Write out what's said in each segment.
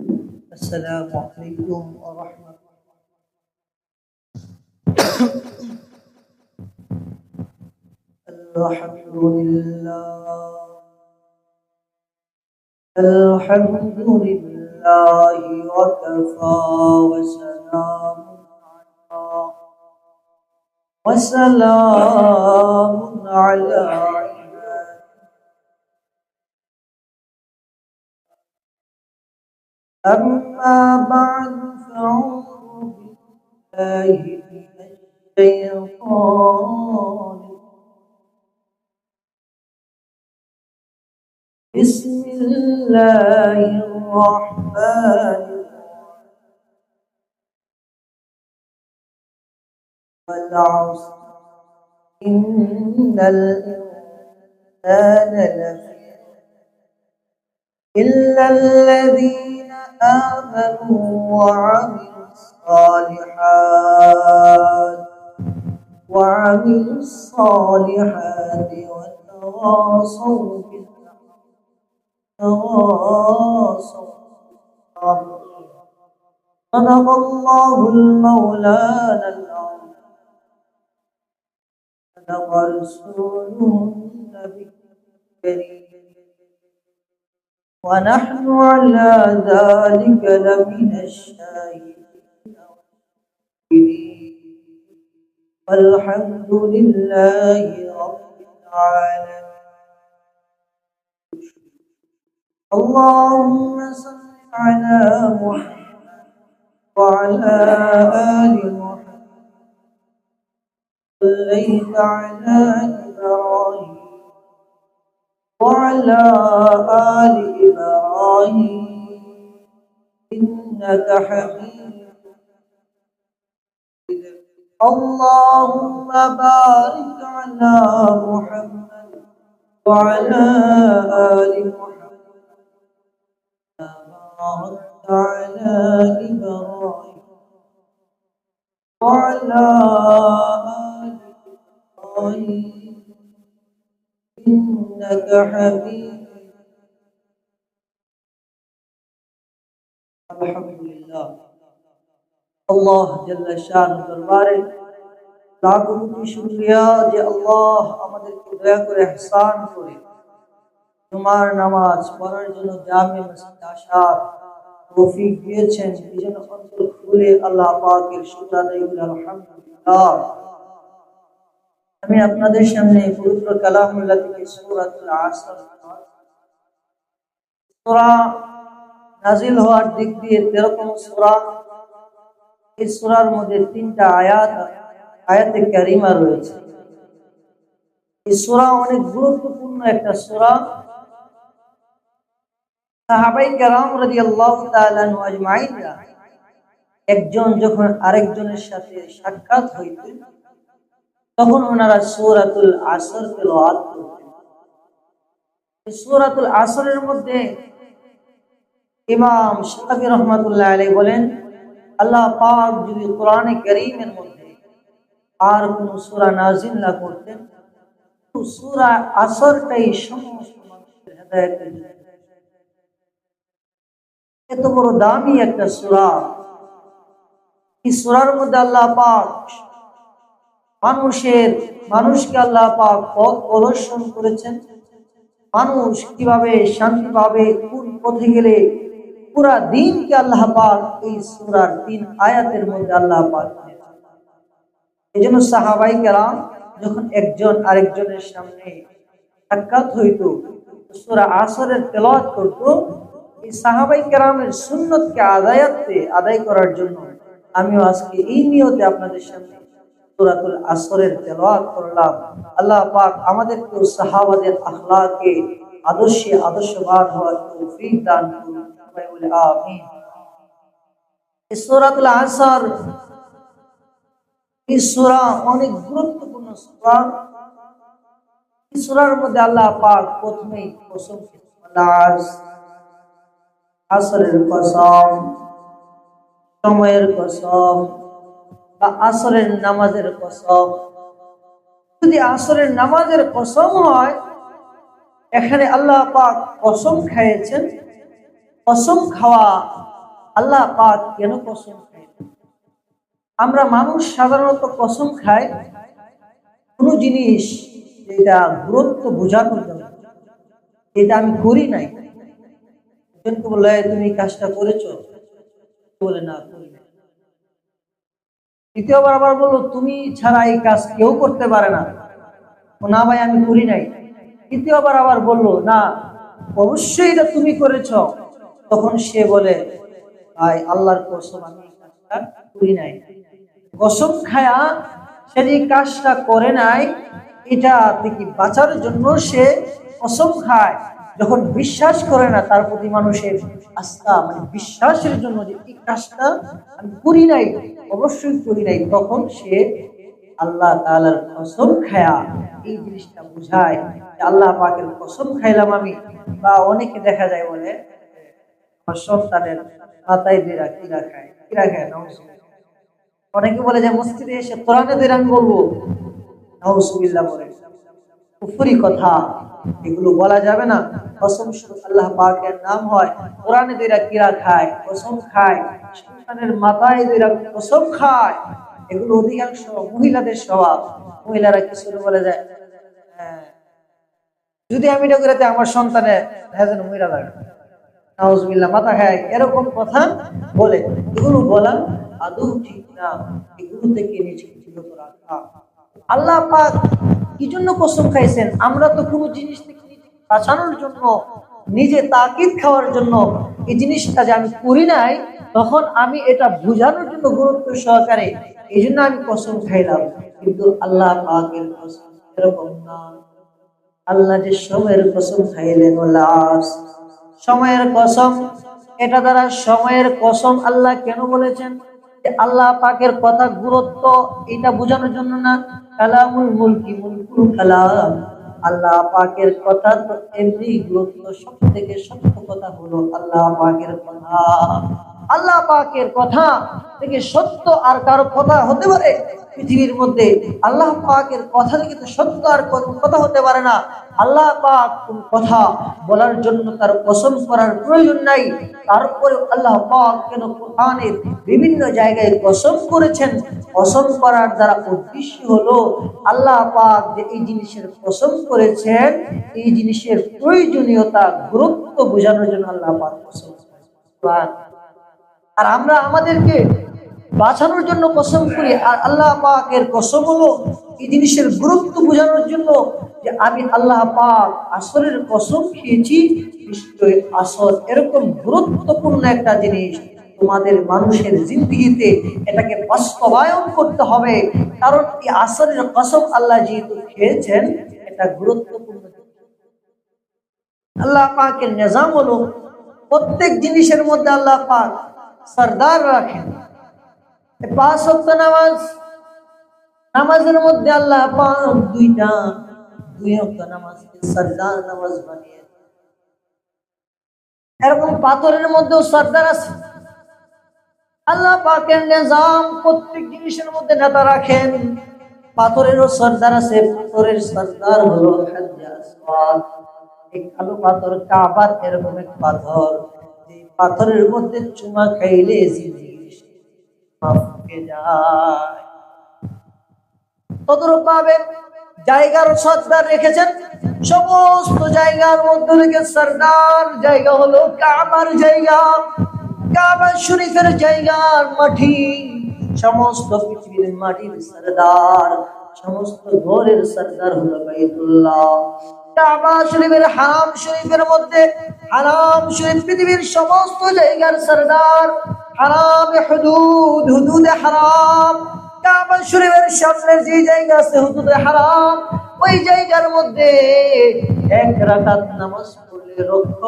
السلام عليكم ورحمة الله. الحمد لله. الحمد لله وكفى وسلام على وسلام على أما بعد فأعوذ بالله من الشيطان بسم الله الرحمن الرحيم. والعصر إن الإنسان لفي إلا الذين آمنوا وعملوا الصالحات وعملوا الصالحات وتواصوا بالحق. تواصوا بالصبر صدق الله المولانا العظيم. صدق رسوله النبي الكريم. ونحن على ذلك لمن الشاهدين. والحمد لله رب العالمين. اللهم صل على محمد وعلى آل محمد. صليت على وعلى آل إبراهيم إنك حميد. اللهم بارك على محمد وعلى آل محمد باركت على إبراهيم وعلى آل إبراهيم إنك حميد الحمد لله আল্লাহ জাল্লা শাহ দরবারে লাখো কোটি শুকরিয়া যে আল্লাহ আমাদেরকে দয়া করে ইহসান করে তোমার নামাজ পড়ার জন্য জামে মসজিদ আসার তৌফিক দিয়েছেন এই জন্য অন্তর খুলে আল্লাহ পাকের শুকর আদায় করে আলহামদুলিল্লাহ আমি আপনাদের সামনে পবিত্র কালামুল্লাহ থেকে সূরাতুল আসর। সূরা নাজিল হওয়ার দিক দিয়ে 13তম সূরা। এই সূরার মধ্যে তিনটা আয়াত, আয়াতে কারিমা রয়েছে। এই সূরা অনেক গুরুত্বপূর্ণ একটা সূরা। সাহাবাই কেরাম রাদিয়াল্লাহু তাআলা আজমাইনরা একজন যখন আরেকজনের সাথে সাক্ষাৎ হইতেন তখন ওনারা সূরাতুল আসর করতেন। আসরের মধ্যে ইমাম শাফি রহমাতুল্লাহ আলাইহি বলেন, আল্লাহ পাক যদি কোরআনে কারীমের মধ্যে আর কোন সূরা নাযিল না করতেন সূরা আসরটাই সমস্ত এত বড় দামি একটা সূরা। এই সূরার মধ্যে আল্লাহ পাক মানুষের, মানুষকে আল্লাহ পাক পথ প্রদর্শন করেছেন। মানুষ কীভাবে শান্তি পাবে কোন পথে গেলে পুরা দিনকে আল্লাহ পাক এই সূরার তিন আয়াতের মধ্যে আল্লাহ পাক এই জন্য সাহাবাই কেরাম যখন একজন আরেকজনের সামনে সাক্ষাৎ হইত, সূরা আসরের তেলাওয়াত করত, এই সাহাবাই কেরামের সুন্নতকে আদায়াতে, আদায় করার জন্য আমিও আজকে এই নিয়তে আপনাদের সামনে সূরাতুল আসরের তেলাওয়াত করলাম। আল্লাহ পাক আমাদেরকে সাহাবাদের আখলাকে আদর্শে আদর্শবান হওয়ার তৌফিক দান করুন। এই আসর এই অনেক গুরুত্বপূর্ণ এই মধ্যে আল্লাহ পাক প্রথমেই আসরের কসম, সময়ের কসম বা আসরের নামাজের কসম। যদি আসরের নামাজের কসম হয়, এখানে আল্লাহ পাক কসম খাইয়েছেন। কসম খাওয়া আল্লাহ পাক কেন কসম খায়? আমরা মানুষ সাধারণত কসম খায় কোনো জিনিস যেটা গুরুত্ব বোঝানোর জন্য এটা আমি করি নাই। একজনকে বলল তুমি কাজটা করেছ? বলে, না দ্বিতীয়বার আবার বলল, তুমি ছাড়া এই কাজ কেউ করতে পারে না। না ভাই, আমি করি নাই। তৃতীয়বার আবার বলল, না, অবশ্যই এটা তুমি করেছ। তখন সে বলে, ভাই, আল্লাহর কসম, আমি এই কাজটা করি নাই। কসম খায়া সে যে কাজটা করে নাই, এটা থেকে বাঁচার জন্য সে কসম খায়। যখন বিশ্বাস করে না তার প্রতি মানুষের আস্থা মানে বিশ্বাসের জন্য যে এই কাজটা আমি করি নাই, অবশ্যই করি নাই, তখন সে আল্লাহ তাআলার কসম খায়া এই জিনিসটা বুঝায় আল্লাহ পাকের কসম খাইলাম আমি। বা অনেকে দেখা যায় বলে, আমার সন্তানের মাথায় দেরা কিরা খায় কিরা খায়। অনেকে বলে যে, মসজিদে এসে কোরআনে দের বলব? নাউজুবিল্লাহ বলে। কুফরি কথা। এগুলো বলা যাবে না। কসম আল্লাহ পাকের নাম হয়। কোরআনে কিরা খায় কসম খায়। মাথায় কসম খায়। এগুলো অধিকাংশ মহিলাদের স্বভাব। মহিলারা বলে যায় হ্যাঁ, যদি আমি এটা আমার সন্তানের হ্যাঁ মহিলা লাগে। মাথা খায়। এরকম কথা বলে। এগুলো বলা আদৌ ঠিক না। এগুলো থেকে নিজেকে বিরত রাখা আল্লাহ পাক কি জন্য কসম খাইছেন? আমরা তো কোনো জিনিস থেকে বাঁচানোর জন্য, নিজে তাকিদ খাওয়ার জন্য এই জিনিসটা যে আমি করি নাই, তখন আমি এটা বোঝানোর জন্য গুরুত্ব সহকারে এই জন্য আমি কসম খাইলাম। কিন্তু আল্লাহ পাকের কসম এরকম না। আল্লাহ যে সময়ের কসম খাইলেন সময়ের কসম, এটা দ্বারা সময়ের কসম আল্লাহ কেন বলেছেন? আল্লাহ পাকের কথা গুরুত্ব এটা বোঝানোর জন্য না, কালামুল মুলকি মুলকুল কালাম। আল্লাহ পাকের কথা তো এমনি গুরুত্ব সব থেকে সত্য কথা হলো আল্লাহ পাকের কথা। আল্লাহ পাকের কথা থেকে সত্য আর কারও কথা হতে পারে? পৃথিবীর মধ্যে আল্লাহ পাকের কথা থেকে তো সত্য আর কথা হতে পারে না। আল্লাহ পাক কোন কথা বলার জন্য তার কসম করার প্রয়োজন নাই। তারপরে আল্লাহ পাক কেন কোরআনের বিভিন্ন জায়গায় কসম করেছেন? কসম করার দ্বারা উদ্দেশ্য হলো, আল্লাহ পাক যে এই জিনিসের কসম করেছেন, এই জিনিসের প্রয়োজনীয়তা, গুরুত্ব বোঝানোর জন্য আল্লাহ পাক কসম করেছেন। আর আমরা আমাদেরকে বাঁচানোর জন্য কসম করি, আর আল্লাহ পাকের কসম হলো এই জিনিসের গুরুত্ব বোঝানোর জন্য যে আমি আল্লাহ পাক আসরের কসম খেয়েছি, নিশ্চয় আসর এরকম গুরুত্বপূর্ণ একটা জিনিস তোমাদের মানুষের জিন্দগিতে এটাকে বাস্তবায়ন করতে হবে। কারণ এই আসরের কসম আল্লাহ যেহেতু খেয়েছেন, এটা গুরুত্বপূর্ণ। আল্লাহ পাকের নিজাম হলো প্রত্যেক জিনিসের মধ্যে আল্লাহ পাক সর্দার রাখেন। পাঁচ নামাজ। নামাজের মধ্যে আল্লাহ দুইটা, দুই সর্দার নামাজ বানিয়ে এরকম পাথরের মধ্যেও সর্দার আছে। আল্লাহ পাকের নিজাম প্রত্যেক জিনিসের মধ্যে নেতা রাখেন। পাথরেরও সর্দার আছে, পাথরের সর্দার হলো কালো পাথর কাবার এরকম এক পাথর। পাথরের মধ্যে চুমা খাইলে তদরূপ ভাবে জায়গার সর্দার রেখেছেন। সমস্ত জায়গার মধ্যে থেকে সর্দার জায়গা হলো কাবার জায়গা। কাবা শরীফের জায়গার মাটি। সমস্ত পৃথিবীর মাটির সর্দার, সমস্ত ঘরের সর্দার হলো বাইতুল্লাহ। কাবা শরীফের হারাম শরীফের মধ্যে, হারাম শরীফ পৃথিবীর সমস্ত জায়গার সর্দার, হারাম হুদুদ, হুদুদে হারাম, কাবা শরীফের সামনের যে জায়গা আছে হুদুদে হারাম, ওই জায়গার মধ্যে এক রাকাত নামাজ পড়লে লক্ষ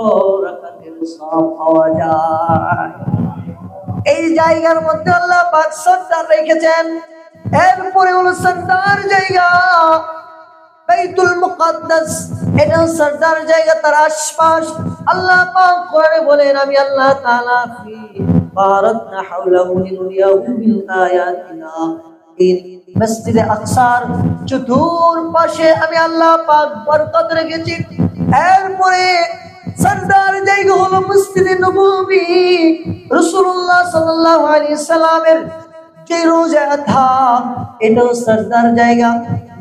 রাকাতের সব পাওয়া যায়। এই জায়গার মধ্যে আল্লাহ পাক সর্দার রেখেছেন। এরপরে হলো সর্দার জায়গা বাইতুল এটা জায়গা, তার আশপাশ। আল্লাহ পাক কোরআনে বলেন, আমি আল্লাহ তাআলা আয়াতিনা মসজিদে আকসার আমি আল্লাহ পাক বরকত রেখেছি। এরপরে সরদার জায়গা হলো মসজিদে নববী রাসূলুল্লাহ সাল্লাল্লাহু আলাইহি সাল্লামের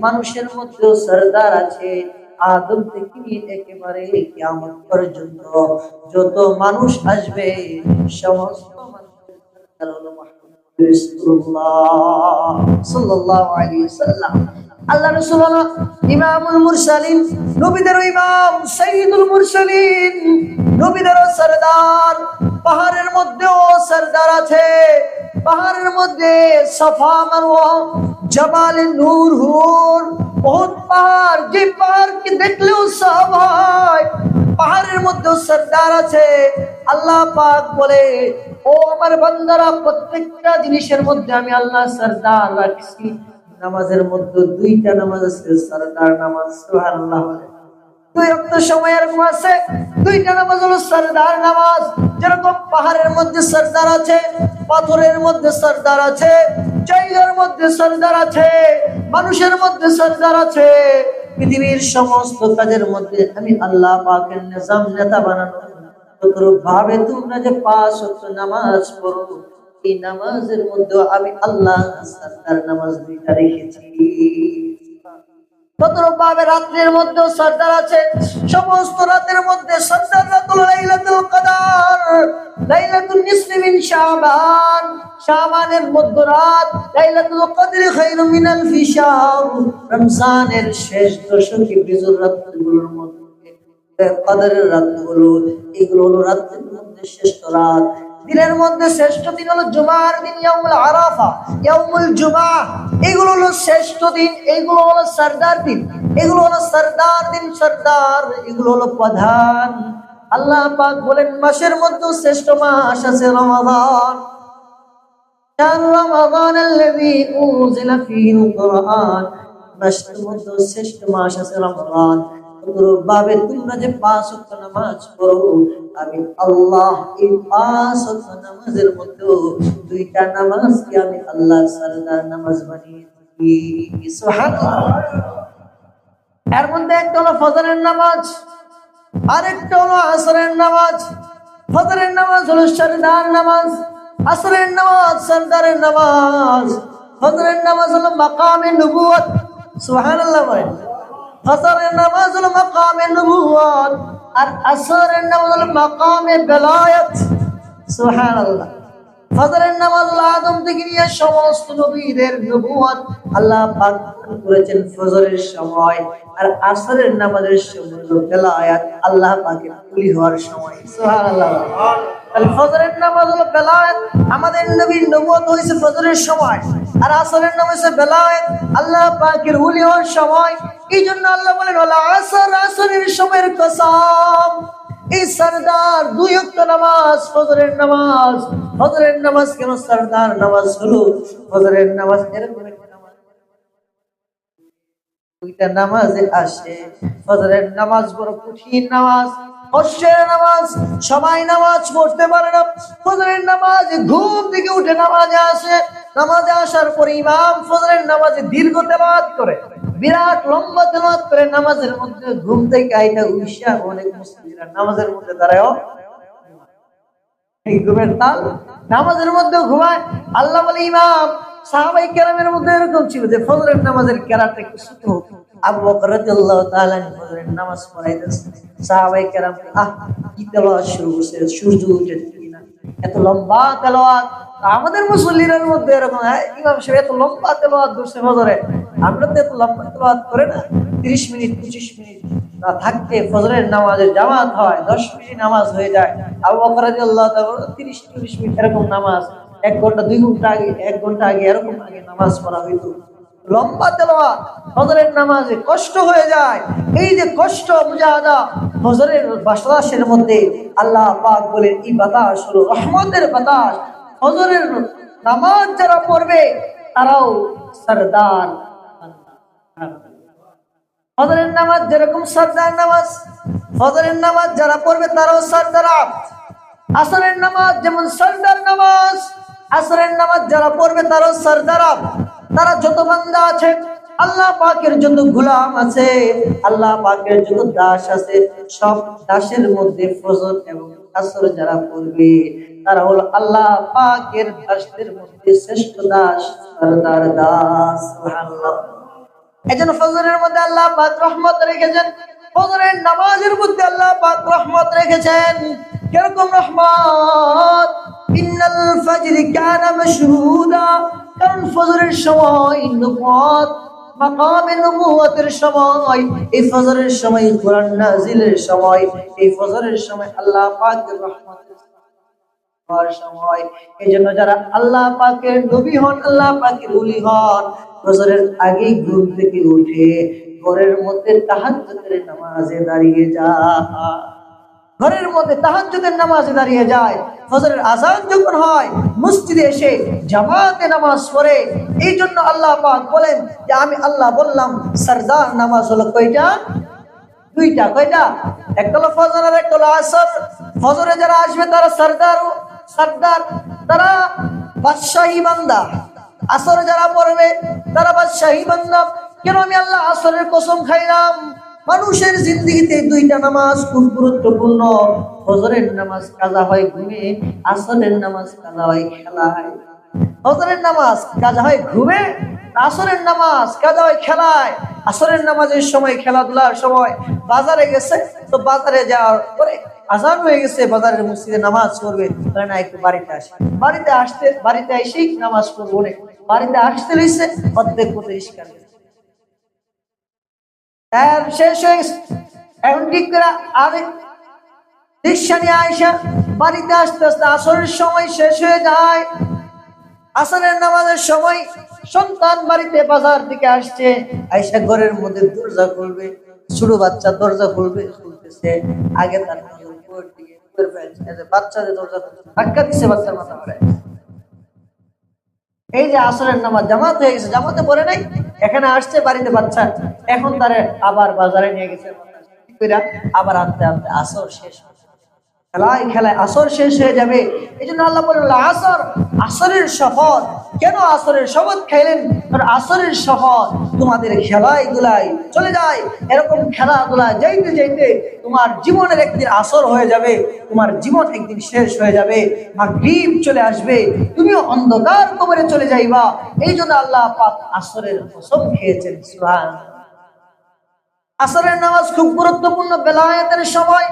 মানুষের সরদার আছে। আদম থেকে একেবারে কিয়ামত পর্যন্ত যত মানুষ আসবে, সমস্ত ইমাম মুরসালিন। সরদার, পাহাড়ের মধ্যেও সরদার আছে। পাহাড়ের মধ্যে সাফা মারওয়া, জামাল নূর হুর। বহুত পাহাড়, যে পাহাড়কে দেখলেও সব পাহাড়ের মধ্যেও সরদার আছে। আল্লাহ পাক বলে, ও আমার বান্দারা, প্রত্যেকটা জিনিসের মধ্যে আমি আল্লাহ সরদার রাখছি। নামাজের মধ্যে দুইটা নামাজ আছে, সরদার নামাজ, সুবহানাল্লাহ মানুষের মধ্যে সরদার আছে। পৃথিবীর সমস্ত কাজের মধ্যে আমি আল্লাহ পাকের নিজাম নেতা বানানো। ভাবে তোমরা যে পাঁচ ওয়াক্ত নামাজ পড়ো, এই নামাজের মধ্যে আমি আল্লাহ নামাজ দুইটা রেখেছি। তদ্রূপভাবে রাত্রের মধ্যেও সর্দার আছে। সমস্ত রাতের মধ্যে সর্দার রাতুল লাইলাতুল কদর। লাইলাতুল নিসফি মিন শাবান। শাবানের মধ্যরাত লাইলাতুল কদর খায়রু মিন আলফি শাহর রমজানের শেষ দশকে বিজুর রাতগুলোর মধ্যে কদরের রাতগুলো, এগুলো হলো রাতের মধ্যে শ্রেষ্ঠ রাত। দিনের মধ্যে শ্রেষ্ঠ দিন হলো জুমার দিন ইয়ামুল আরাফা ইয়ামুল জুমা। এগুলো হলো শ্রেষ্ঠ দিন, এগুলো হলো সর্দার দিন, এগুলো হলো সর্দার দিন, সর্দার, এগুলো হলো প্রধান। আল্লাহ পাক বলেন, মাসের মধ্যে শ্রেষ্ঠ মাস আছে রমাদান। রমাদান মাসের মধ্যে শ্রেষ্ঠ মাস আছে রমাদান। ভাবে তোমরা যে পাঁচ নামাজ পড়ো, আমি আল্লাহ এই পাঁচ নামাজের মধ্যে দুইটা নামাজকে আমি আল্লাহ সরদার নামাজ বানিয়ে সুবহানাল্লাহ। এর মধ্যে একটা হলো ফজরের নামাজ, আরেকটা হলো আসরের নামাজ। ফজরের নামাজ হলো সরদার নামাজ, আসরের নামাজ সরদারের নামাজ। ফজরের নামাজ হলো মাকামে নবুয়ত সুবহানাল্লাহ ফজরের নামাজ হলো মাকামে নবুয়ত আর আসরের নামাজ হলো মাকামে বেলায়েত। সুবহানাল্লাহ। ফজরের নামাজ আদম থেকে নিয়ে সমস্ত নবীদের নবুয়ত আল্লাহ পাক করেছেন ফজরের সময় আর আসরের নামাজের সময় হলো বেলায়াত, আল্লাহ পাকের কুলি হওয়ার সময়। সুবহানাল্লাহ। তাহলে ফজরের নামাজ হলো বেলায়াত, আমাদের নবীর নবুয়ত হয়েছে ফজরের সময় আর আসরের নাম হয়েছে বেলায়াত, আল্লাহ পাকের উলি হওয়ার সময়। এই জন্য আল্লাহ বলেন আসর আসরের সময়ের কসম। এই সরদার দুই অক্ত নামাজ, ফজরের নামাজ ফজরের নামাজ কেন সরদার নামাজ হলো? ফজরের নামাজ এরকম বড় কঠিন নামাজ নামাজ সবাই নামাজ পড়তে পারে না। নামাজ থেকে উঠে নামাজে আসে, নামাজে আসার নামাজে দীর্ঘ করে। বিরাট লম্বা তেলাওয়াত করে নামাজের মধ্যে ঘুম থেকে আইটা উইশা অনেক মুসলিমরা নামাজের মধ্যে দাঁড়ায় নামাজের মধ্যে ঘুমায়। আল্লাহ ইমাম, সাহাবাই কেরামের মধ্যে এরকম ছিল যে ফজরের নামাজের কেরাটা একটু ছোট আবু বকর রাদিয়াল্লাহু তাআলা ফজরের নামাজ পড়াইতেছে সাহাবাই কেরাম আহ, কি তেলাওয়াত শুরু সূর্য এত লম্বা তেলাওয়াত। আমাদের মুসল্লিদের মধ্যে এরকম হ্যাঁ ইমাম সাহেব এত লম্বা তেলাওয়াত করছে ফজরে। আমরা তো এত লম্বা তেলাওয়াত করে না। 30 মিনিট 25 মিনিট না থাকতে ফজরের নামাজের জামাত হয় 10 মিনিট নামাজ হয়ে যায়। আবু বকর রাদিয়াল্লাহু তিরিশ 30 40 মিনিট এরকম নামাজ, এক ঘণ্টা, দুই ঘণ্টা আগে, এক ঘণ্টা আগে এরকম আগে নামাজ পড়া হইতো। লম্বা তেলাওয়াত, ফজরের নামাজে কষ্ট হয়ে যায়। এই যে কষ্ট মুজাহাদা ফজরের বাতাসের মধ্যে আল্লাহ পাক বলেন এই বাতাস হলো রহমতের বাতাস। ফজরের নামাজ যারা পড়বে, তারাও সরদার। ফজরের নামাজ যেরকম সরদার নামাজ, ফজরের নামাজ যারা পড়বে তারাও সরদার আসরের নামাজ যেমন সর্দার নামাজ, আসরের নামাজ যারা পড়বে তারাও সরদার তারা যত বান্দা আছে, আল্লাহ পাকের যত গোলাম আছে, আল্লাহ পাকের যত দাস আছে, সব দাসের মধ্যে ফজর এবং আসর যারা পড়বে, তারা হল আল্লাহ পাকের দাসদের মধ্যে শ্রেষ্ঠ দাস, সরদার দাস। সুবহানাল্লাহ। এজন্য ফজরের মধ্যে আল্লাহ পাক রহমত রেখেছেন। ফজরের নামাজের মধ্যে আল্লাহ পাক রহমত রেখেছেন। কীরকম রহমত? ইন্নাল ফাজরি কানা মাশহুদা। কারণ ফজরের সময় নবুয়ত মাকামে নবুয়তের সময়, এই ফজরের সময়, কোরআন নাজিলের সময়, এই ফজরের সময় আল্লাহ পাকের হওয়ার সময়। এই জন্য যারা আল্লাহ পাকের নবী হন, আল্লাহ পাকের উলি হন ফজরের আগেই ঘুম থেকে উঠে ঘরের মধ্যে তাহাজ্জুদের নামাজে দাঁড়িয়ে যায়। ঘরের মধ্যে তাহাজ্জুদের নামাজে দাঁড়িয়ে যায়। ফজরের আজান যখন হয়, মসজিদে এসে জামাতে নামাজ পড়ে। এই জন্য আল্লাহ পাক বলেন যে, আমি আল্লাহ বললাম, সরদার নামাজ হলো কয়টা? দুইটা, কয়টা? একটা হলো ফজর আর একটা হলো আসর। ফজরে যারা আসবে তারা সর্দার সরদার, তারা বাদশাহী বান্দা। আসরে যারা পড়বে, তারা বাদশাহী বান্দা। কেন আমি আল্লাহ আসরের কসম খাইলাম? মানুষের জিন্দগিতে দুইটা নামাজ খুব গুরুত্বপূর্ণ। হজরের নামাজ কাজা হয় ঘুমে, আসরের নামাজ কাজা হয় খেলায়। ফজরের নামাজ কাজা হয় ঘুমে, আসরের নামাজ কাজা হয় খেলায়। আসরের নামাজের সময়, খেলাধুলার সময় বাজারে গেছে, তো বাজারে যাওয়ার পরে আজান হয়ে গেছে, বাজারের মসজিদে নামাজ পড়বে। না, একটু বাড়িতে আসে। বাড়িতে আসতে, বাড়িতে এসেই নামাজ পড়ব না বাড়িতে আসতে রয়েছে অর্ধেক পথে তার শেষ হয়ে গেছে। এখন ঠিক করে রিক্সা নিয়ে বাড়িতে আসতে আসতে আসরের সময় শেষ হয়ে যায়। আসরের নামাজের সময় সন্তান বাড়িতে বাজার থেকে আসছে। আইসা ঘরের মধ্যে দরজা খুলবে, ছোট বাচ্চা দরজা খুলবে, খুলতেছে। আগে তার বাচ্চার মাথা করে এই যে আসরের নামাজ, জামাত হয়ে গেছে, জামাতে পড়ে নাই? এখানে আসছে বাড়িতে বাচ্চা। এখন তারে আবার বাজারে নিয়ে গেছে। আবার আনতে আনতে আসর শেষ। খেলায় খেলায় আসর শেষ হয়ে যাবে। এই জন্য আল্লাহ বলেন আসর, আসরের শপথ। কেন আসরের শপথ কারণ আসরের শপথ তোমাদের খেলায় চলে যায়। এরকম খেলাধুলা যাইতে যাইতে তোমার জীবনের একদিন আসর হয়ে যাবে, তোমার জীবন একদিন শেষ হয়ে যাবে, মাগরিব চলে আসবে, তুমিও অন্ধকার কবরে চলে যাইবা। এই জন্য আল্লাহ পাক আসরের কসম খেয়েছেন সুবহান আসরের নামাজ খুব গুরুত্বপূর্ণ, বেলায়েতের সময়।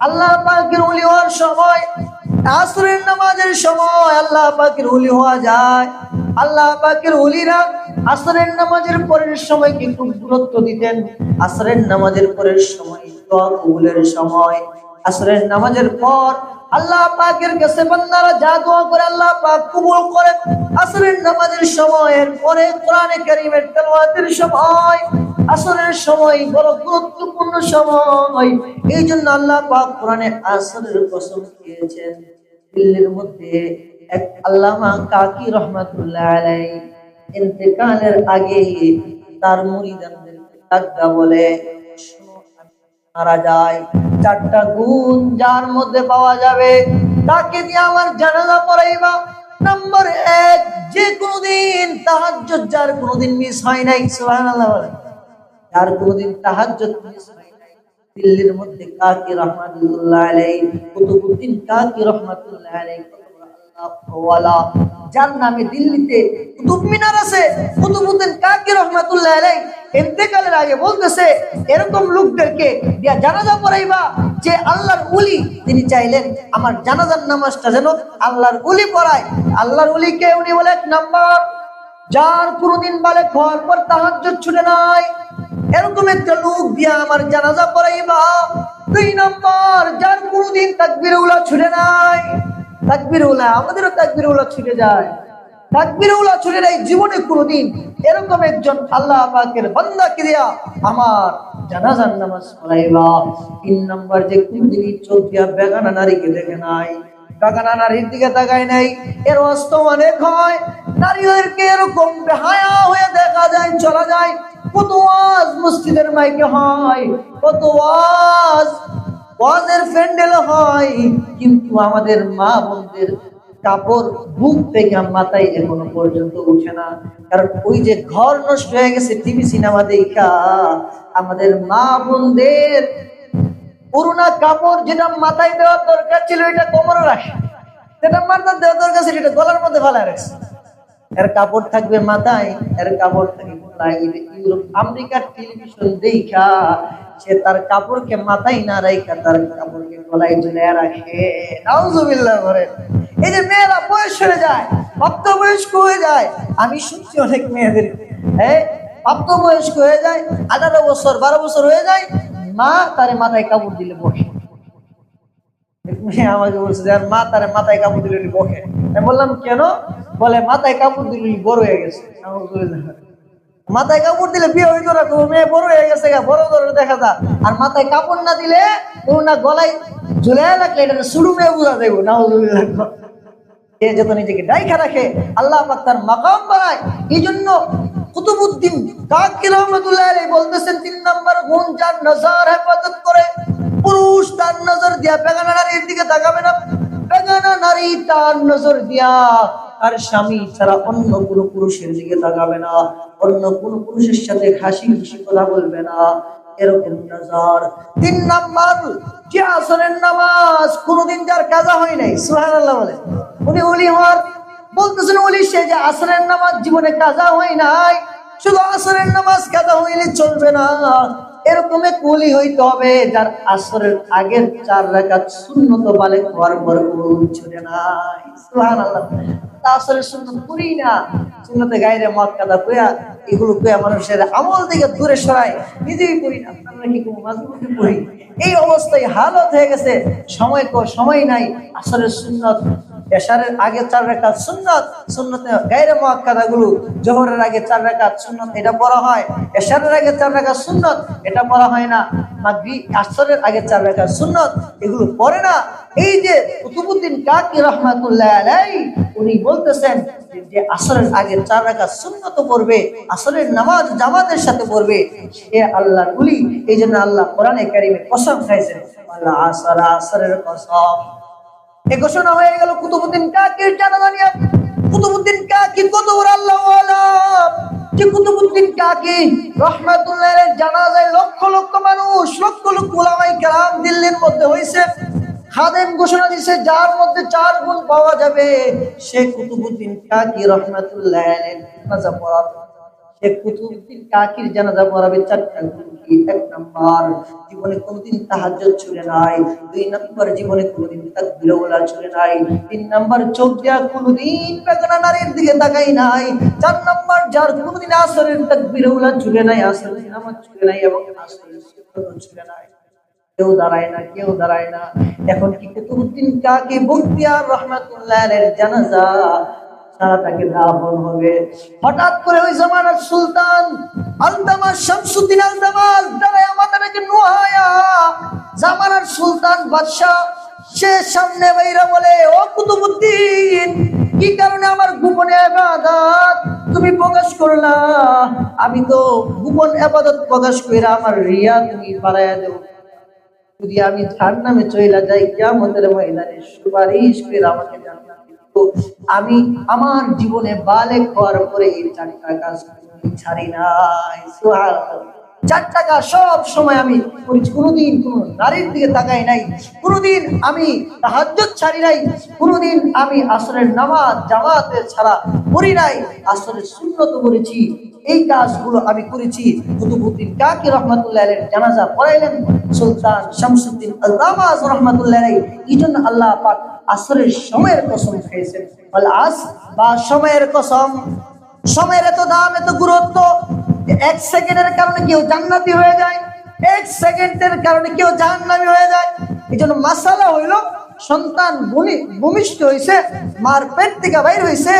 আল্লাহ পাকের উলি হওয়ার সময়, আসরের নামাজের সময় আল্লাহ পাখির উলি হওয়া যায়। আল্লাহ পাকের উলিরা আসরের নামাজের পরের সময় কিন্তু গুরুত্ব দিতেন। আসরের নামাজের পরের সময় সময় আসরের নামাজের পর আল্লাহ পাকের কাছে বান্দারা যা দোয়া করে আল্লাহ পাক কবুল করেন। আসরের নামাজের সময়ের পরে কোরআনে কারীমের তেলাওয়াতের সময়, আসরের সময় বড় গুরুত্বপূর্ণ সময়। এই জন্য আল্লাহ পাক কোরআনে আসরের কসম খেয়েছেন দিল্লির মধ্যে এক আল্লামা কাকি রহমাতুল্লাহ আলাই ইন্তেকালের আগে তার মুরিদানদের ডাক্কা বলে মারা যায় চারটা গুণ যার মধ্যে পাওয়া যাবে, তাকে দিয়ে আমার জানাজা পড়াইবা। নম্বর এক, যে কোনদিন তাহাজ্জুদ যার কোনদিন মিস হয় নাই, সুবহানাল্লাহ যার কোনদিন তাহাজ্জুদ মিস দিল্লির মধ্যে কাকি রহমাতুল্লাহ আলাইহি কুতুবউদ্দিন কাকি রহমাতুল্লাহ আলাইহি ওয়ালা যার নামে দিল্লিতে কুতুব মিনার আছে কুতুবউদ্দিন কাকি রহমাতুল্লাহ আলাইহি ইন্তেকালের আগে বলতেছে, এরকম লোকদেরকে দিয়া জানাজা পড়াইবা যে আল্লাহর উলি তিনি চাইলেন আমার জানাজার নামাজটা যেন আল্লাহর উলি পড়ায়। আল্লাহর উলিকে উনি বলে এক নাম্বার, যার কোনদিন বালে খাওয়ার পর তাহাজ্জুদ ছুটে নাই। এরকম একটা লোক দিয়া আমার জানাজা পড়াইবা। দুই নম্বর, যার কোনদিন তাকবীর উলা ছুটে নাই। তাকবীর উলা আমাদেরও তাকবীর উলা ছুটে যায়। তাকবীর উলা ছুটে নাই জীবনে কোনদিন এরকম একজন আল্লাহ পাকের বান্দাকে দিয়া আমার জানাজার নামাজ পড়াইবা। তিন নম্বর যে কোনদিনই চোখ দিয়া বেগানা নারীকে দেখে নাই, বাগানা নারীর দিকে তাকায় নাই, এর অস্ত অনেক হয়। নারীদেরকে এরকম বেহায়া হয়ে দেখা যায়, চলা যায়। কত ওয়াজ মসজিদের মাইকে হয়, কত ওয়াজ ওয়াজের প্যান্ডেল হয়, কিন্তু আমাদের মা বোনদের কাপড় বুক থেকে মাথায় এখনও পর্যন্ত উঠে না। কারণ ওই যে ঘর নষ্ট হয়ে গেছে টিভি সিনেমা দেখা, আমাদের মা বোনদের পুরোনা কাপড় যেটা মাথায় দেওয়া দরকার ছিল, এটা কোমরে রাখে। যেটা মাথায় দেওয়া দরকার ছিল, এটা গলার মধ্যে ভালো রাখছে। এর কাপড় থাকবে মাথায়, এর কাপড় থাকবে ইউরোপ, আমেরিকার টেলিভিশন দেখা সে তার কাপড়কে মাথায় না রেখা তার কাপড়কে গলায় ঝুলিয়ে রাখে। করে এই যে মেয়েরা বয়স হয়ে যায়, প্রাপ্তবয়স্ক হয়ে যায়। আমি শুনছি অনেক মেয়েদের হ্যাঁ প্রাপ্তবয়স্ক হয়ে যায়, আঠারো বছর, বারো বছর হয়ে যায়, মা তারে মাথায় কাপড় দিলে বসে। আমাকে বলছে যে মা তার মাথায় কাপড় দিলে বসে। আমি বললাম, কেন? বলে, মাথায় কাপড় দিলে বড় হয়ে গেছে। মাথায় কাপড় দিলে বিয়ে হইতো না, কোনো মেয়ে বড় হয়ে গেছে বড় বড় দেখা যায়। আর মাথায় কাপড় না দিলে ও না গলায় ঝুলে রাখলে এটা শুরু মেয়ে বুঝা দেবো, নাউজুবিল্লাহ। এ যত নিজেকে ডাইখা রাখে, আল্লাহ পাক তার মাকাম বাড়ায় এই জন্য কুতুবুদ্দিন কাকি রহমতুল্লাহ আলাইহি বলতেছেন, তিন নম্বর গুণ যার নজর হেফাজত করে, পুরুষ তার নজর দিয়া বেগানা নারীর দিকে তাকাবে না। নারী তার নজর দিয়া তার স্বামী ছাড়া অন্য কোনো পুরুষের দিকে তাকাবে না, অন্য পুরুষের সাথে হাসি কথা বলবে না। এরকম নজর। তিন নাম্বার, যে আসরের নামাজ কোনোদিন যার কাজা হয় নাই, সুবহানাল্লাহ বলে। উনি উলি হওয়ার বলতেছেন উলি সে যে আসরের নামাজ জীবনে কাজা হয় নাই শুধু আসরের নামাজ কাজা হইলে চলবে না। এরকম এক উলি হইতে হবে, যার আসরের আগের চার রাকাত সুন্নত হওয়ার পর কোনো ছুটে করি না। সুন্নতে কাদা মানুষের আমল থেকে নিজেই না, আমরা কি এই অবস্থায় হালত হয়ে গেছে। সময় কো সময় নাই। আসরের সুন্নত এশারের আগে চার রাকাত সুন্নত সুন্নতে গায়রে মুআক্কাদা গুলো জোহরের আগে চার রাকাত সুন্নত, এটা পড়া হয়। এশারের আগে চার রাকাত সুন্নত, এটা পড়া হয় না। আগে চার সুন্নত, এগুলো না। এই যে কুতুবুদ্দিন কাকি রহমাতুল্লাহ উনি বলতেছেন যে- আসরের আগে চার রাকাত সুন্নত পড়বে, আসরের নামাজ জামাতের সাথে পড়বে। সে আল্লাহর উলি এই জন্য আল্লাহ কোরআনে কারিমে কসম খাইছেন, আল্লাহ আসর, আসরের কসম। ঘোষণা হয়ে গেল কুতুবুদ্দিন কাকির জানাজা নিয়ে কুতুবুদ্দিন কাকি কত বড় আল্লাহ যে কুতুবুদ্দিন কাকি? রহমাতুল্লাহ জানাজায় লক্ষ লক্ষ মানুষ, লক্ষ লক্ষ ওলামাই কেরাম দিল্লির মধ্যে হয়েছে খাদেম ঘোষণা দিছে, যার মধ্যে চার গুণ পাওয়া যাবে। সে কুতুবুদ্দিন কাকি রহমাতুল্লাহ জানাজা পড়াবে? সে কুতুবুদ্দিন কাকির জানাজা পড়াবে চারটা গুণ। এক নাম্বার, জীবনে কোনোদিন তাহাজ্জুদ ছুড়ে নাই। দুই নাম্বার, জীবনে কোনোদিন তাকবীর ছুড়ে নাই। তিন নাম্বার, চোখ বেদনা নারীর দিকে তাকাই নাই। চার নাম্বার, যার কোনোদিন আসরের তাকবীর ছুড়ে নাই। আসরের নামাজ ছুড়ে নাই এবং আসরের ছুড়ে নাই। কেউ দাঁড়ায় না, কেউ দাঁড়ায় না। এখন কি কুতুবুদ্দিন কাকে বখতিয়ার রহমাতুল্লাহ জানাজা? সারা তাকে হবে। হঠাৎ করে ওই জামানার সুলতান আলতামাস শামসুদ্দিন জামানার সুলতান বাদশাহ, সে সামনে বাইরা বলে, ও কুতুবুদ্দিন, কি কারণে আমার গোপনে তুমি প্রকাশ করলা আমি তো গোপন ইবাদত প্রকাশ কইরা আমার রিয়া তুমি বাড়াইয়া দেবো যদি আমি নামে চইলা যাই কেমন ময়দানে সুপারিশ করে আমাকে দিত। আমি আমার জীবনে বালেক হওয়ার পরে এই চারটা কাজ ছাড়ি নাই। চারটা কাজ সব সময় আমি কোনোদিন কোন নারীর দিকে তাকাই নাই, কোনোদিন আমি ছাড়ি নাই, কোনোদিন আমি আসরের নামাজ, জামাতের ছাড়া করি নাই, আসরের তো করেছি এই কাজগুলো আমি করেছি। কুতুবুদ্দিন কাকি রহমাতুল্লাহ জানাজা পড়াইলেন। সুলতান শামসুদ্দিন আল্লামাজ রহমাতুল্লাহ এই জন্য আল্লাহ পাক আসরের সময়ের কসম খেয়েছেন। আল আস, বা সময়ের কসম। সময়ের এত দাম, এত গুরুত্ব এক সেকেন্ডের কারণে কেউ জান্নাতি হয়ে যায়। এক সেকেন্ডের কারণে কেউ জাহান্নামী হয়ে যায়। এই জন্য মাসালা হইল সন্তান ভূমি ভূমিষ্ঠ হয়েছে মার পেট থেকে বাইর হয়েছে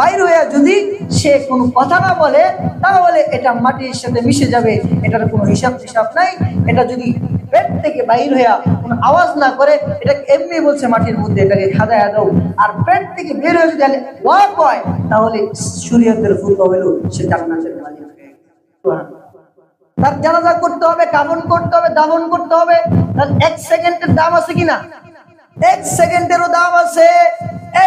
বাইর হইয়া যদি সে কোনো কথা না বলে, তাহলে এটা মাটির সাথে মিশে যাবে, এটার কোনো হিসাব হিসাব নাই। এটা যদি পেট থেকে বাইর হইয়া কোনো আওয়াজ না করে, এটা এমনি বলছে মাটির মধ্যে, এটাকে খাদায়া দাও। আর পেট থেকে বের হয়ে যদি ওয়াক হয় তাহলে শরীয়তের ফুল হইল, সে জান্নাতের মালিক। তার জানাজা করতে হবে কামন করতে হবে দামন করতে হবে, তার এক সেকেন্ডের দাম আছে কিনা? এক সেকেন্ডেরও দাম আছে।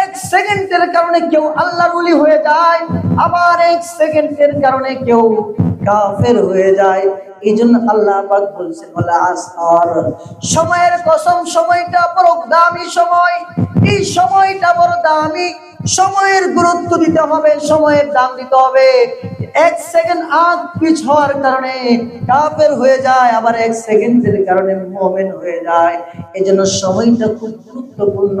এক সেকেন্ডের কারণে কেউ আল্লাহর ওলি হয়ে যায়। আবার এক সেকেন্ডের কারণে কেউ কাফের হয়ে যায়। এই জন্য আল্লাহ পাক বলছেন সময়ের কসম, সময়টা বড় দামি সময়। এই সময়টা বড় দামি। সময়ের গুরুত্ব দিতে হবে, সময়ের দাম দিতে হবে। এক সেকেন্ড আগ পিছ হওয়ার কারণে কাফের হয়ে যায়, আবার এক সেকেন্ডের কারণে মোমেন হয়ে যায়। এই জন্য সময়টা খুব গুরুত্বপূর্ণ।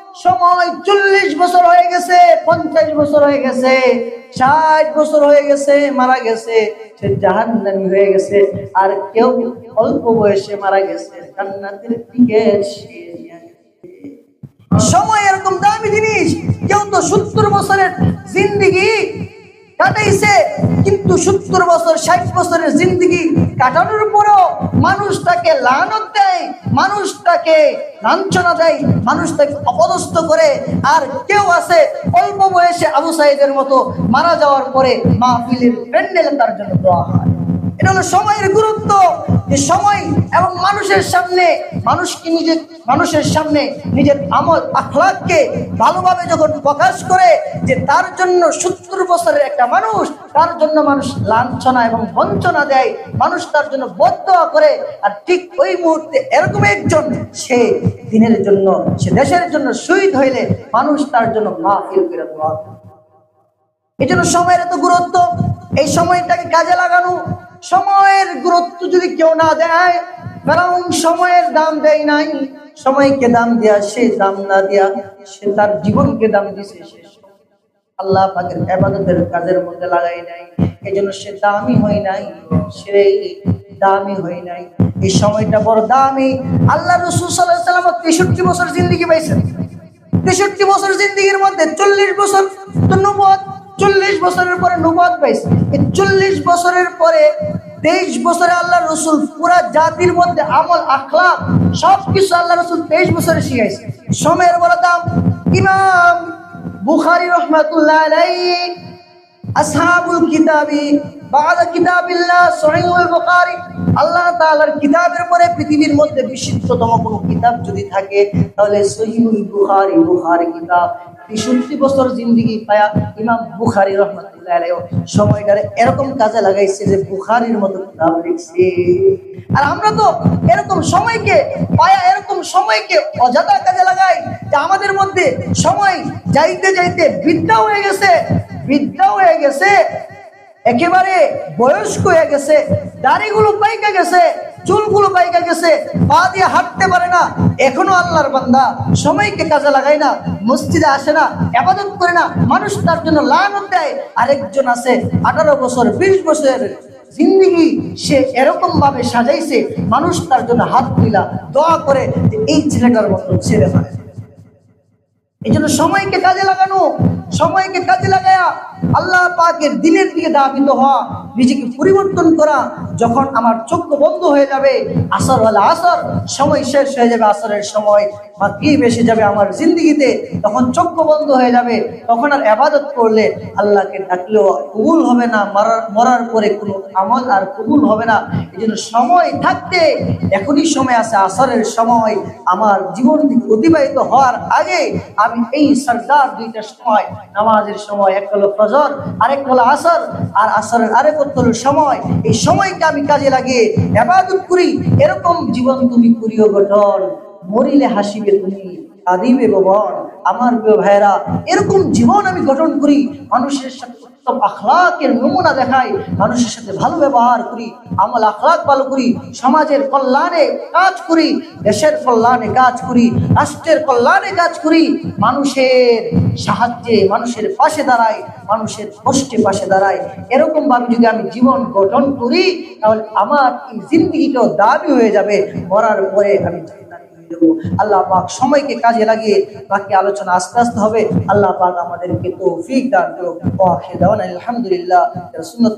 সময় চল্লিশ বছর হয়ে গেছে, পঞ্চাশ বছর হয়ে গেছে, ষাট বছর হয়ে গেছে, মারা গেছে, সে জাহান্নামি হয়ে গেছে, আর কেউ অল্প বয়সে মারা গেছে, জান্নাতের গেছে। সময় এরকম দামি জিনিস, কেউ তো সত্তর বছরের জিন্দিগি কাটাইছে। কিন্তু সত্তর বছর, ষাট বছরের জিন্দগি কাটানোর পরও মানুষ তাকে লানত দেয়, মানুষ তাকে লাঞ্ছনা দেয়, মানুষ তাকে অপদস্থ করে। আর কেউ আছে অল্প বয়সে আবু সাইদের মতো মারা যাওয়ার পরে মাহফিলের প্যান্ডেল তার জন্য দেওয়া হয়। এটা হলো সময়ের গুরুত্ব। যে সময় এবং মানুষের সামনে, মানুষকে নিজের, মানুষের সামনে নিজের আমল, আখলাককে ভালোভাবে যখন প্রকাশ করে যে তার জন্য সত্তর বছরের একটা মানুষ, তার জন্য মানুষ লাঞ্ছনা এবং বঞ্চনা দেয়, মানুষ তার জন্য বদয়া করে, আর ঠিক ওই মুহূর্তে এরকম একজন, সে দিনের জন্য, সে দেশের জন্য শহীদ হইলে মানুষ তার জন্য করে দোয়া এই জন্য সময়ের এত গুরুত্ব, এই সময়টাকে কাজে লাগানো সময়ের গুরুত্ব যদি কেউ না দেয় কারণ সময়ের দাম দেয় নাই, সময়কে দাম দেয়া সে দাম না দেয়া সে তার জীবনকে দাম দিছে সে আল্লাহ পাকের এবাদতের কাজের মধ্যে লাগাই নাই এই জন্য সে দামি হয় নাই, সে দামি হয় নাই। এই সময়টা বড় দামি। আল্লাহ রসুল সাল্লাহ সাল্লাম তেষট্টি বছর জিন্দিগি পাইছেন। তেষট্টি বছর জিন্দিগির মধ্যে চল্লিশ বছর তো চল্লিশ বছরের পরে নবদ পাইছে। এই চল্লিশ বছরের পরে তেইশ বছরে আল্লাহ রসুল পুরা জাতির মধ্যে আমল আখলাক সব কিছু আল্লাহ রসুল তেইশ বছরে শিখাইছে। সময়ের বড় দাম ইমাম বুখারি রহমাতুল্লাহ আলাইহি আসহাবুল কিতাবি বাদা কিতাবিল্লাহ সহিহুল বুখারী, আল্লাহ তাআলার কিতাবের পরে পৃথিবীর মধ্যে বিশুদ্ধতম কোনো কিতাব যদি থাকে, তাহলে সহিহুল বুখারী বুখারী কিতাব। তেষট্টি বছর জিন্দিগি পায়া ইমাম বুখারি রহমতুল্লাহ সময়টারে এরকম কাজে লাগাইছে যে বুখারির মতো কিতাব লিখছে। আর আমরা তো এরকম সময়কে পায়া এরকম সময়কে অজাতার কাজে লাগাই যে আমাদের মধ্যে সময় যাইতে যাইতে বিদ্যা হয়ে গেছে বিদ্যা হয়ে গেছে। একেবারে বয়স্ক হয়ে গেছে, দাড়িগুলো পাইকা গেছে, চুলগুলো পাইকা গেছে, পা দিয়ে হাঁটতে পারে না, এখনও আল্লাহর বান্দা সময়কে কাজে লাগায় না, মসজিদে আসে না, আবাদত করে না, মানুষ তার জন্য লানত দেয়, আরেকজন আছে, আঠারো বছর, বিশ বছরের জিন্দিগি, সে এরকম ভাবে সাজাইছে, মানুষ তার জন্য হাত মিলা দোয়া করে এই ছেলেটার মতো ছেড়ে হয় এই জন্য সময়কে কাজে লাগানো, সময়কে কাজে লাগায়া আল্লাহ পাকের দিনের দিকে দাবিত হওয়া, নিজেকে পরিবর্তন করা যখন আমার চক্ষু বন্ধ হয়ে যাবে, আসর হলে আসর, সময় শেষ হয়ে যাবে আসরের সময় বা কি বেশি যাবে আমার জিন্দিগিতে, তখন চক্ষু বন্ধ হয়ে যাবে, তখন আর আবাদত করলে আল্লাহকে ডাকলেও কবুল হবে না, মরার মরার পরে কোনো আমল আর কবুল হবে না। এই জন্য সময় থাকতে এখনই সময় আছে, আসরের সময় আমার জীবন অতিবাহিত হওয়ার আগে আমি এই সর্দার সময়, নামাজের সময়, এক হলো ফজর, আরেক হলো আসর, আর আসরের আরেক হলো সময়। এই সময়কে আমি কাজে লাগিয়ে আবাদত করি, এরকম জীবন তুমি করিও গঠন। মরিলে হাসিবে তুমি, কাঁদিবে গোবর আমার প্রিয় ভাইরা এরকম জীবন আমি গঠন করি, মানুষের সাথে উত্তম আখলাকের নমুনা দেখাই, মানুষের সাথে ভালো ব্যবহার করি, আমল আখলাক ভালো করি, সমাজের কল্যাণে কাজ করি, দেশের কল্যাণে কাজ করি, রাষ্ট্রের কল্যাণে কাজ করি, মানুষের সাহায্যে মানুষের পাশে দাঁড়াই, মানুষের কষ্টে পাশে দাঁড়াই। এরকম ভাবে যদি আমি জীবন গঠন করি, তাহলে আমার এই জিন্দগিটাও দাবি হয়ে যাবে, মরার পরে আমি যাব। আল্লাহ পাক সময়কে কাজে লাগিয়ে বাকি আলোচনা আস্তে আস্তে হবে। আল্লাহ পাক আমাদেরকে তৌফিক দান আলহামদুলিল্লাহ। সুন্নত